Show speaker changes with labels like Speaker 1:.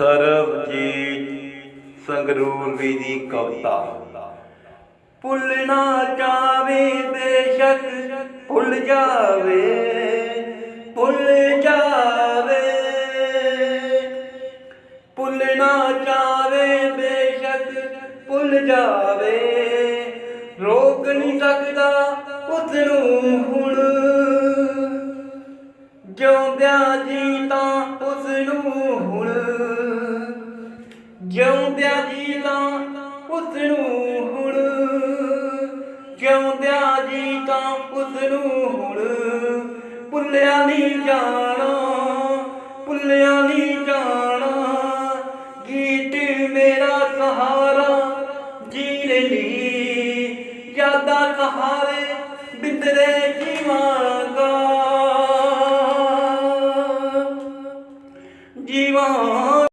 Speaker 1: ਸਰਬਜੀਤ ਸੰਗਰੂਰ ਦੀ ਕਵਿਤਾ। ਭੁੱਲਣਾ ਚਾਵੇ ਬੇਸ਼ੱਕ, ਭੁੱਲ ਜਾਵੇ ਭੁੱਲ ਜਾਵੇ। ਭੁੱਲਣਾ ਚਾਵੇ ਬੇਸ਼ੱਕ, ਭੁੱਲ ਜਾਵੇ। ਰੋਕ ਨਹੀਂ ਸਕਦਾ ਉਸ ਨੂੰ ਹੁਣ। ਜਿਉਂਦਿਆਂ ਜੀ ਤਾਂ ਜਿਉਂਦਿਆ ਜੀ ਤਾਂ ਉਸ ਨੂੰ ਹੁਣ। ਜਿਉਂਦਿਆ ਜੀ ਤਾਂ ਉਸ ਨੂੰ ਹੁਣ। ਭੁੱਲਿਆ ਨਹੀਂ ਜਾਣਾ, ਭੁੱਲਿਆ ਨਹੀਂ ਜਾਣਾ। ਗੀਤ ਮੇਰਾ ਸਹਾਰਾ ਜੀ ਲਈ। ਯਾਦਾਂ ਕਹਾਰੇ ਬਿੰਦਰੇ ਜੀਵਾਂਗਾ ਜੀਵਾਂ